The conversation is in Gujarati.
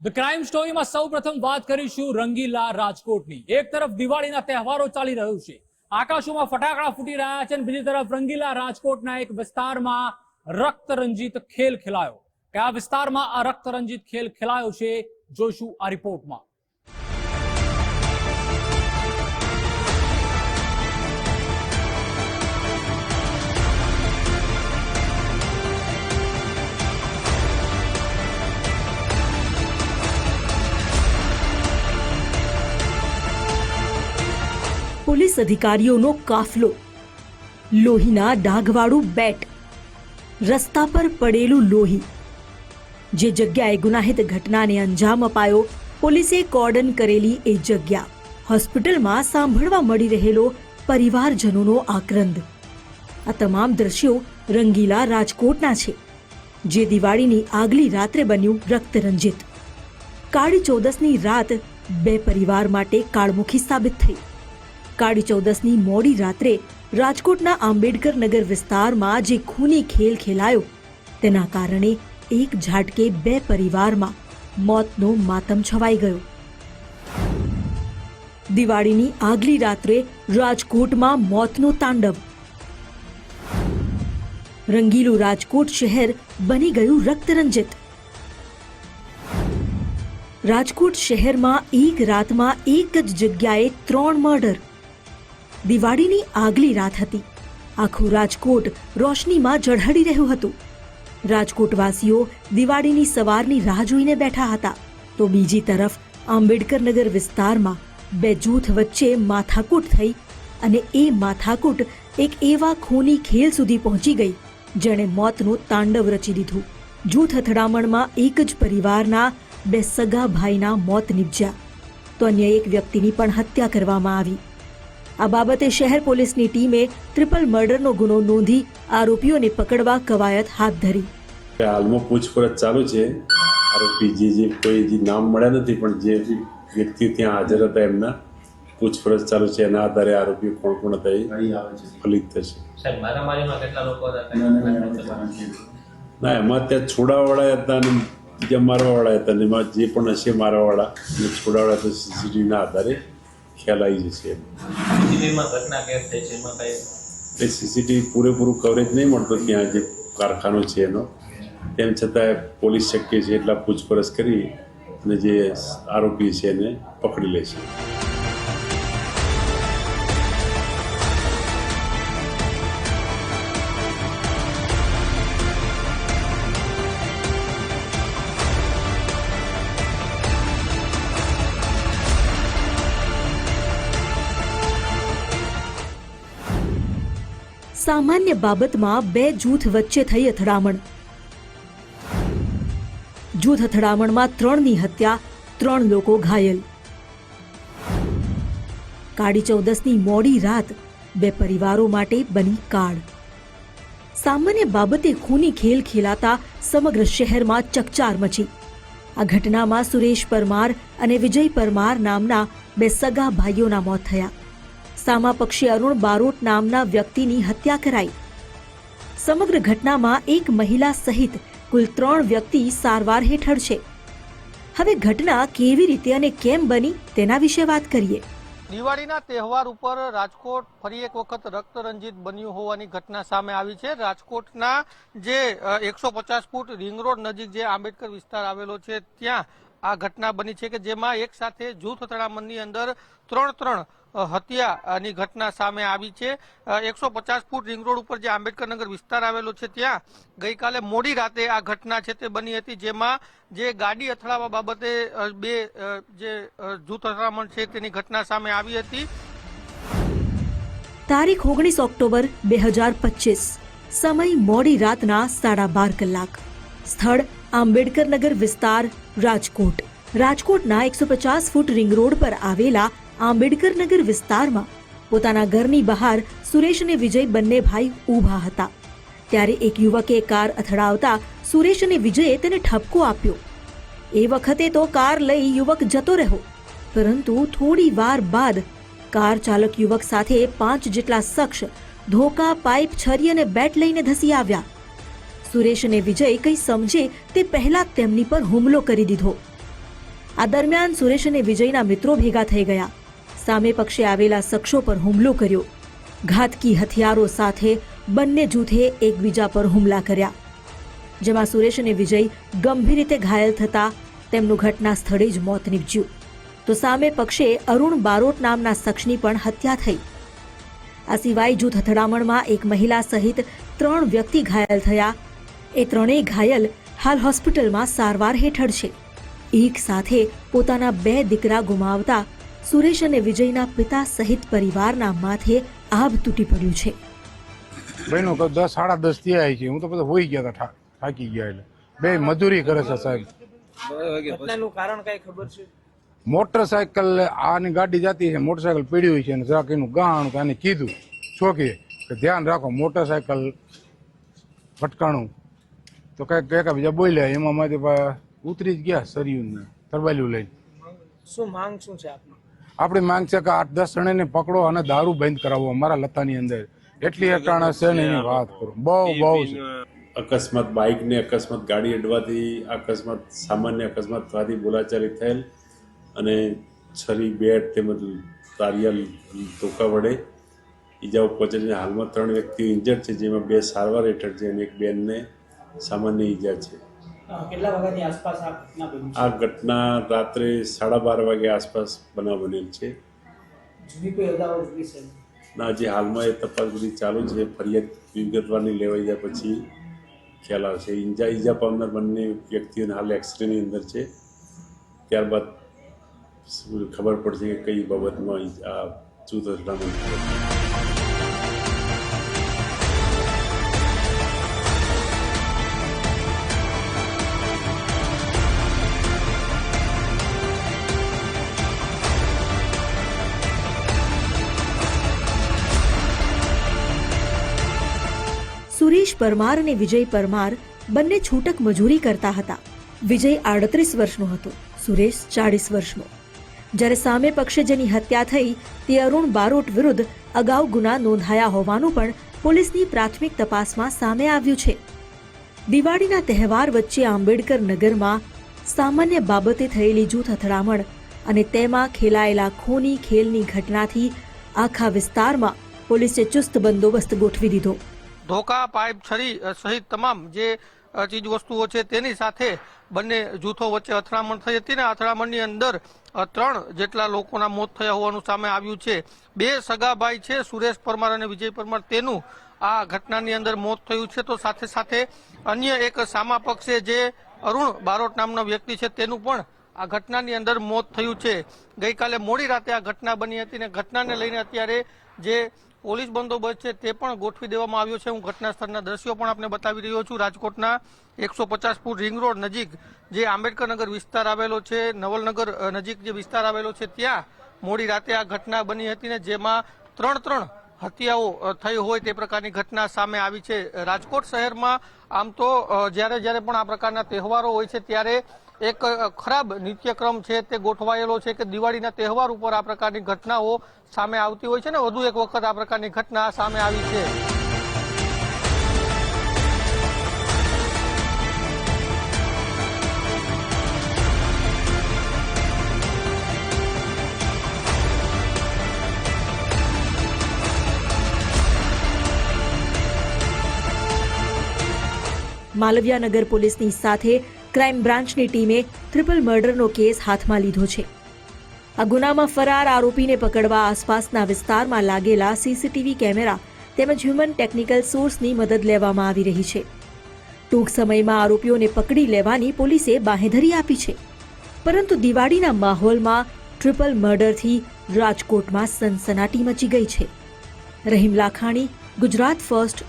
ધ ક્રાઇમ સ્ટોરીમાં સૌ પ્રથમ વાત કરીશું રંગીલા રાજકોટની. એક તરફ દિવાળીના તહેવારો ચાલી રહ્યું છે. આકાશોમાં ફટાકડા ફૂટી રહ્યા છે બીજી તરફ રંગીલા રાજકોટના એક વિસ્તારમાં રક્તરંજિત ખેલ ખેલાયો. કયા વિસ્તારમાં આ રક્તરંજિત ખેલ ખેલાયો છે, જોઈશું આ રિપોર્ટમાં. પોલીસ અધિકારીઓનો કાફલો. લોહીના ડાઘવાળું બેટ. રસ્તા પર પડેલું લોહી. જે જગ્યાએ ગુનાહિત ઘટનાને અંજામ અપાયો, પોલીસે કોર્ડન કરેલી એ જગ્યા. હોસ્પિટલમાં સાંભળવા મળી રહેલો પરિવારજનોનો આક્રંદ. આ તમામ દ્રશ્યો રંગીલા રાજકોટના છે, જે દિવાળીની આગલી રાત્રે બન્યું રક્તરંજિત. કાળી ચૌદસની રાત બે પરિવાર માટે કાળમુખી સાબિત થઈ. કાળી ચૌદસની મોડી રાત્રે રાજકોટના આંબેડકર નગર વિસ્તારમાં જે ખૂની ખેલ ખેલાયો, તેના કારણે એક ઝાટકે બે પરિવારમાં મોતનો માતમ છવાઈ ગયો. દિવાળીની આગલી રાત્રે રાજકોટમાં મોતનો તાંડવ. રંગીલું રાજકોટ શહેર બની ગયું રક્તરંજિત. રાજકોટ શહેરમાં એક રાતમાં એક જ જગ્યાએ ત્રણ મર્ડર દિવાળીની આગલી રાત હતી. આખું રાજકોટ રોશનીમાં ઝળહળી રહ્યું હતું. રાજકોટવાસીઓ દિવાળીની સવારની રાહ જોઈને બેઠા હતા. તો બીજી તરફ આંબેડકર નગર વિસ્તારમાં બે જૂથ વચ્ચે માથાકૂટ થઈ અને એ માથાકૂટ એક એવા ખૂની ખેલ સુધી પહોંચી ગઈ, જેણે મોતનું તાંડવ રચી દીધું. જૂથ અથડામણમાં એક જ પરિવારના બે સગા ભાઈના મોત નિપજ્યા. તો અન્ય એક વ્યક્તિની પણ હત્યા કરવામાં આવી. આ બાબતે શહેર પોલીસની ટીમે ટ્રિપલ મર્ડરનો ગુનો નોંધી આરોપીઓને પકડવા કવાયત હાથ ધરી. હાલમાં પૂછપરછ ચાલુ છે. આરોપી જે જે કોઈ જે નામ મળ્યા નથી પણ જે વ્યક્તિ ત્યાં હાજર હતા એમના પૂછપરછ ચાલુ છે. એના આધારે આરોપીઓ કોણ કોણ હતા એ ફલિત થશે. હતા? ના એમાં ત્યાં છોડાવાળા હતા અને બીજા મારવાવાળા હતા. અને એમાં જે પણ હશે મારવાવાળા છોડાવાળા તો સીસીટીવીના આધારે. ખ્યાલ આવી જશે એ સીસીટીવી પૂરેપૂરું કવરેજ નહીં મળતો ત્યાં જે કારખાનો છે એનો. તેમ છતાં પોલીસ શક્ય છે એટલા પૂછપરછ કરી અને જે આરોપી છે એને પકડી લે છે. સામાન્ય બાબતમાં બે જૂથ વચ્ચે થઈ અથડામણ. જૂથ અથડામણમાં ત્રણની હત્યા, ત્રણ લોકો ઘાયલ. કાળી ચૌદસની મોડી રાત બે પરિવારો માટે બની કાળ. સામાન્ય બાબતે ખૂની ખેલ ખેલાતા સમગ્ર શહેરમાં ચકચાર મચી. આ ઘટનામાં સુરેશ પરમાર અને વિજય પરમાર નામના બે સગા ભાઈઓના મોત થયા. સામા પક્ષી અરુણ બારોટ નામના વ્યક્તિની હત્યા કરાઈ. સમગ્ર ઘટનામાં એક મહિલા સહિત કુલ ત્રણ વ્યક્તિ સારવાર હેઠળ છે. હવે ઘટના કેવી રીતે અને કેમ બની તેના વિશે વાત કરીએ. દિવાળીના તહેવાર ઉપર રાજકોટ ફરી એક વખત રક્તરંજિત બન્યું હોવાની ઘટના સામે આવી છે. રાજકોટના જે એકસો પચાસ ફૂટ રિંગ રોડ નજીક જે આંબેડકર વિસ્તાર આવેલો છે, ત્યાં આ ઘટના બની છે કે જેમાં એક સાથે જૂથ અથડામણની અંદર ત્રણ ત્રણ હત્યાની ઘટના સામે આવી છે. એકસો પચાસ ફૂટ રિંગ રોડ ઉપર જે આંબેડકર નગર વિસ્તાર આવેલો છે, ત્યાં ગઈકાલે મોડી રાતે આ ઘટના છે તે બની હતી, જેમાં જે ગાડી અથડાવા બાબતે બે જે જૂથ અથડામણ છે તેની ઘટના સામે આવી હતી. તારીખ ઓગણીસ ઓક્ટોબર બે હજાર પચીસ. સમય મોડી રાતના સાડા બાર કલાક. સ્થળ આંબેડકર નગર વિસ્તાર, રાજકોટ. રાજકોટના એકસો પચાસ ફૂટ રિંગ રોડ પર આવેલા આંબેડકર નગર વિસ્તારમાં પોતાના ઘરની બહાર સુરેશ અને વિજય બંને ભાઈ ઊભા હતા. ત્યારે એક યુવકે કાર અથડાવતા સુરેશ અને વિજયે તેને ઠપકો આપ્યો. એ વખતે તો કાર લઈ યુવક જતો રહ્યો, પરંતુ થોડી વાર બાદ કાર ચાલક યુવક સાથે પાંચ જેટલા શખ્સ ધોકા, પાઇપ, છરી અને બેટ લઈને ધસી આવ્યા. સુરેશ અને વિજય કંઈ સમજે તે પહેલા તેમની પર હુમલો કરી દીધો. આ દરમિયાન સુરેશ અને વિજયના મિત્રો ભેગા થઈ ગયા. સામે પક્ષે આવેલા શખ્સો પર હુમલો કર્યો. ઘાતકી હથિયારો સાથે બંને જૂથે એકબીજા પર હુમલા કર્યા. જેમાં સુરેશ અને વિજય ગંભીર રીતે ઘાયલ થતા તેમનું ઘટના સ્થળે જ મોત નીપજ્યું. તો સામે પક્ષે અરુણ બારોટ નામના શખ્સની પણ હત્યા થઈ. આ સિવાય જૂથ અથડામણમાં એક મહિલા સહિત ત્રણ વ્યક્તિ ઘાયલ થયા એ ત્રણેય ઘાયલ હાલ હોસ્પિટલમાં સારવાર હેઠળ છે. એક સાથે પોતાના બે દીકરા ગુમાવતા સુરેશ અને વિજયના પિતા સહિત પરિવારના માથે આભ તૂટી પડ્યું છે. બહેનો તો દસ સાડા દસ આવી છે. હું તો બધા હોઈ ગયા હતા થાકી ગયા એટલે. બે મજૂરી કરે છે સાહેબ. કારણ કઈ ખબર છે? મોટરસાયકલ આની ગાડી જતી છે મોટરસાયકલ પીડી હોય છે અને જરાક એનું ગાણ કે આને કીધું. છોકરીએ કે ધ્યાન રાખો મોટરસાયકલ ભટકાણું તો કંઈક કંઈક બીજા બોલ્યા એમાં માંથી ઉતરી જ ગયા સરયું તરબાલ્યું લઈને. શું માંગ શું છે આપની? આપણી માંગ છે કે આઠ દસ જણાને પકડો અને દારૂ બંધ કરાવો અમારા લતાની અંદર. એટલી અટાણા છે ને એની વાત કરો. બહુ બહુ છે. અકસ્માત બાઇકને અકસ્માત ગાડી અડવાથી અકસ્માત સામાન્ય અકસ્માત થવાથી બોલાચાલી થયેલ અને છરી બેટ તેમજ તારિયા ધોકા વડે ઈજાઓ પહોંચેલી. હાલમાં ત્રણ વ્યક્તિઓ ઇન્જર્ડ છે જેમાં બે સારવાર હેઠળ છે અને એક બેનને સામાન્ય ઈજા છે. આ ઘટના રાત્રે સાડા બાર વાગે આસપાસ બનાવ બનેલ છે. ના જે હાલમાં એ તપાસ બધી ચાલુ છે. ફરિયાદ વિગતવારની લેવાઈ જાય પછી ખ્યાલ આવશે. ઈજા ઈજા પામનાર બંને વ્યક્તિઓને હાલ એક્સરેની અંદર છે. ત્યારબાદ ખબર પડશે કે કઈ બાબતમાં આ અથડામણ પરમાર અને વિજય પરમાર બંને છૂટક મજૂરી કરતા હતા. વિજય આડત્રીસ વર્ષનો હતો, સુરેશ ચાળીસ વર્ષનો. જ્યારે સામે પક્ષે જેની હત્યા થઈ, તે અરુણ બારોટ વિરુદ્ધ અગાઉ ગુના નોંધાયા હોવાનું પણ પોલીસની પ્રાથમિક તપાસમાં સામે આવ્યું છે. દિવાળીના તહેવાર વચ્ચે આંબેડકર નગરમાં સામાન્ય બાબતે થયેલી જૂથ અથડામણ અને તેમાં ખેલાયેલા ખૂની ખેલની ઘટનાથી આખા વિસ્તારમાં પોલીસે ચુસ્ત બંદોબસ્ત ગોઠવી દીધો. ધોકા પાઇપ છરી સહિત તમામ જે ચીજ વસ્તુઓ છે તેની સાથે બંને જૂથો વચ્ચે અથડામણ થઈ હતી ને અથડામણની અંદર ત્રણ જેટલા લોકોના મોત થયા હોવાનું સામે આવ્યું છે. બે સગાભાઈ છે, સુરેશ પરમાર અને વિજય પરમાર. તેનું આ ઘટનાની અંદર મોત થયું છે. તો સાથે સાથે અન્ય એક સામા પક્ષે જે અરુણ બારોટ નામનો વ્યક્તિ છે, તેનું પણ આ ઘટનાની અંદર મોત થયું છે. ગઈકાલે મોડી રાતે આ ઘટના બની હતી ને ઘટનાને લઈને અત્યારે જે પોલીસ બંદોબસ્ત છે તે પણ ગોઠવી દેવામાં આવ્યો છે. હું ઘટના સ્થળના દ્રશ્યો પણ આપને બતાવી રહ્યો છું. રાજકોટના એકસો પચાસ ફૂટ રિંગ રોડ નજીક જે આંબેડકરનગર વિસ્તાર આવેલો છે, નવલનગર નજીક જે વિસ્તાર આવેલો છે, ત્યાં મોડી રાતે આ ઘટના બની હતી ને જેમાં ત્રણ ત્રણ હત્યાઓ થઈ હોય તે પ્રકારની ઘટના સામે આવી છે. રાજકોટ શહેરમાં આમ તો જ્યારે જ્યારે પણ આ પ્રકારના તહેવારો હોય છે, ત્યારે એક ખરાબ નિત્યક્રમ છે તે ગોઠવાયેલો છે કે દિવાળીના તહેવાર ઉપર આ પ્રકારની ઘટનાઓ સામે આવતી હોય છે ને, વધુ એક વખત આ પ્રકારની ઘટના સામે આવી છે. માલવિયાનગર પોલીસની સાથે ક્રાઇમ બ્રાન્ચની ટીમે ટ્રિપલ મર્ડરનો કેસ હાથમાં લીધો છે. આ ગુનામાં ફરાર આરોપીને પકડવા આસપાસના વિસ્તારમાં લાગેલા C C T V camera તેમજ હ્યુમન ટેકનિકલ સોર્સની મદદ લેવામાં આવી રહી છે. ટૂંક સમયમાં આરોપીઓને પકડી લેવાની પોલીસે બાહેધરી આપી છે. પરંતુ દિવાળીના માહોલમાં ટ્રિપલ મર્ડરથી રાજકોટમાં સનસનાટી મચી ગઈ છે. રહીમ લાખાણી, ગુજરાત ફર્સ્ટ